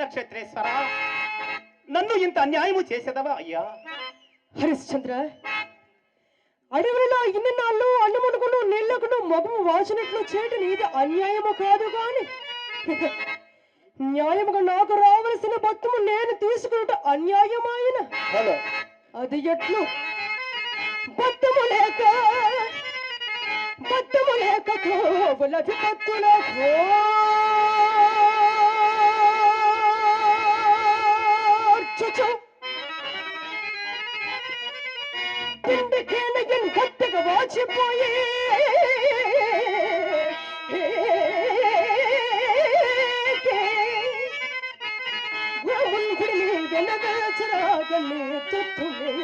నక్షత్రేశ్వర నన్ను ఇంత అన్యాయము చేసేదవా అయ్యా? హరిశ్చంద్ర అడవిలో ఇన్ని నాళ్ళు అన్నమునుకును నీళ్ళకును మగము వాచినట్లు చేయటం ఇది అన్యాయము కాదు గాని న్యాయముగా నాకు రావలసిన భక్తము నేను తీసుకున్నట అన్యాయమాయన. అది ఎట్లు? భక్తము లేక భక్తము లేక కోవుల విపత్తుల కోర్చుచు గట్టిగా వాచిపోయి బ్రహ్మణుడిని వెనగచరాగని తుట్టుమే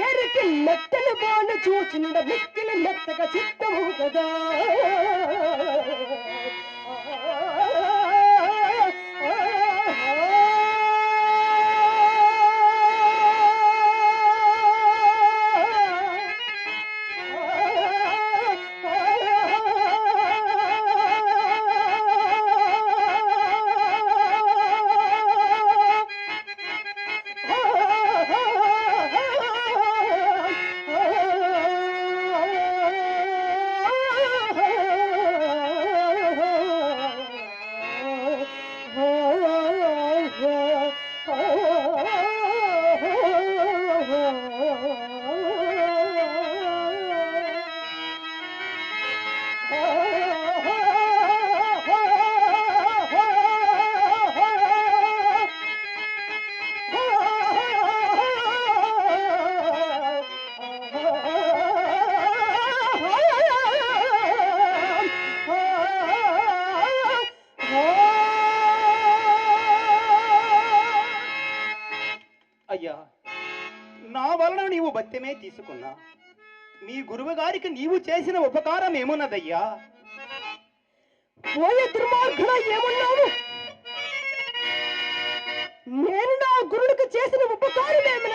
ఏరికి మెత్తని బాను చూచిన మిక్కిలి మెత్తగా చిత్తము కదా. అయ్యా నా వలన నీవు భత్యమే తీసుకున్నా. మీ గురువు గారికి నీవు చేసిన ఉపకారం ఏమున్నదయ్యా? పోయే దుర్మార్గుడ ఏమున్నావు? నేను నా గురుడికి చేసిన ఉపకారం ఏమి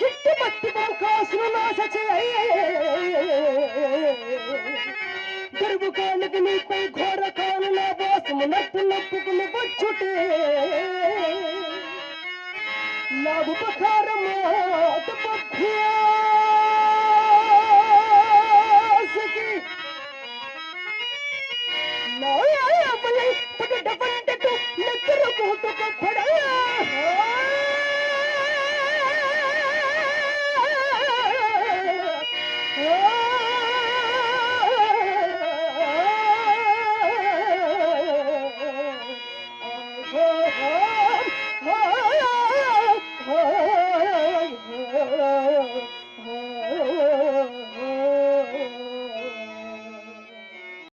గిట్టి మట్టి కాసును నాశ గరువు కానుక నీపై ఘోర కాలు నా వాసము నట్టు నొప్పుకుని వచ్చుటే. నా ఉపకారమా